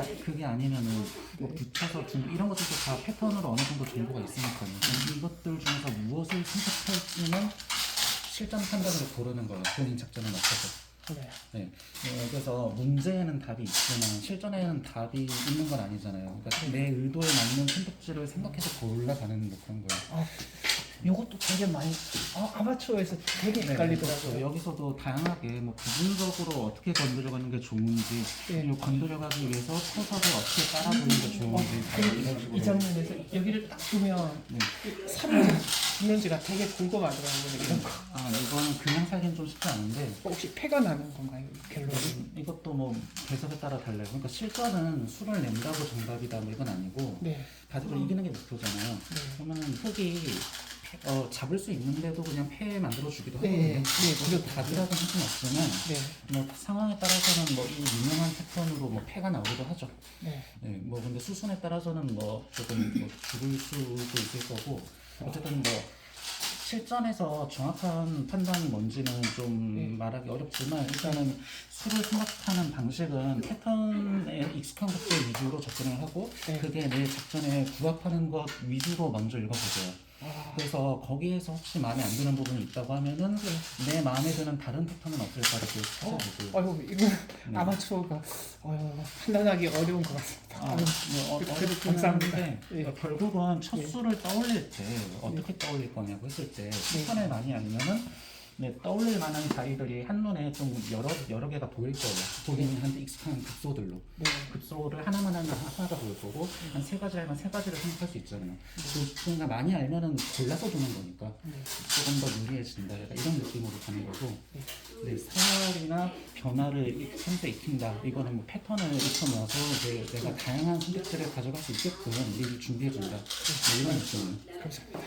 그게 그게 아니면은 뭐 붙여서 중 이런 것들도 다 패턴으로 어느 정도 정보가 있으니까요. 그럼 이것들 중에서 무엇을 선택할지는 실전 판단으로 고르는 거예요. 본인 작전에 맞춰서. 네. 네. 어, 그래서 문제에는 답이 있지만 실전에는 답이 있는 건 아니잖아요. 그러니까 내 의도에 맞는 선택지를 생각해서 골라가는 뭐 그런 거예요. 아, 요것도 되게 많이 아, 아마추어에서 되게 그렇죠. 헷갈리더라고요. 여기서도 다양하게 뭐 부분적으로 어떻게 건드려가는 게 좋은지 예. 그리고 건드려가기 위해서 초석을 어떻게 깔아주는 게 좋은지 다 이런 그리고 식으로 이 장면에서 여기를 딱 보면 네. 있는지가 되게 궁금하더라고요. 이런 거 아 이거는 그냥 살기는 좀 쉽지 않은데 혹시 폐가 나는 건가요? 결론이? 음, 이것도 뭐 배석에 따라 달라요. 그러니까 실전은 술을 낸다고 정답이다 뭐 이건 아니고 네. 가지고 이기는 게 목표잖아요. 네. 그러면 은 흙이 어, 잡을 수 있는데도 그냥 폐 만들어 주기도 네, 하거든요. 네, 그리고 답이라고 할 수는 없지만 네. 뭐 상황에 따라서는 뭐 이 유명한 패턴으로 뭐 폐가 나오기도 하죠. 네. 네, 뭐 근데 수순에 따라서는 뭐 조금 뭐 죽을 수도 있을 거고 어쨌든 뭐 실전에서 정확한 판단이 뭔지는 좀 네. 말하기 어렵지만 일단은 수를 생각하는 방식은 패턴에 익숙한 것들 위주로 접근을 하고 네. 그게 내 작전에 부합하는 것 위주로 먼저 읽어보세요. 아, 그래서 거기에서 혹시 마음에 안 드는 부분이 있다고 하면은 내 마음에 드는 다른 패턴은 없을까를 또 어, 찾아보고 어휴, 이거 아마추어가 어휴, 판단하기 어려운 것 같습니다. 아, 아유, 뭐 어, 그래도 어렵긴 감사합니다. 한데 예. 결국은 첫 예. 수를 떠올릴 때 어떻게 떠올릴 거냐고 했을 때 네. 패턴을 많이 알면은 네, 떠올릴 만한 자리들이 한눈에 좀 여러 여러 개가 보일 거예요. 본인한테 익숙한 급소들로 네. 급소를 하나만 하면 하나가 보일 거고 한 세 가지 알면 세 가지를 생각할 수 있잖아요. 그 그러니까 많이 알면은 골라서 두는 거니까 네. 조금 더 유리해진다. 약간 이런 느낌으로 가는 거고. 네. 네, 서열이나 변화를 이- 선수에 익힌다. 이거는 뭐 패턴을 익혀놓아서 이제 내가 다양한 선택지를 가져갈 수 있게끔 미리 준비해준다. 뭐 이런 느낌이에요. 감사합니다.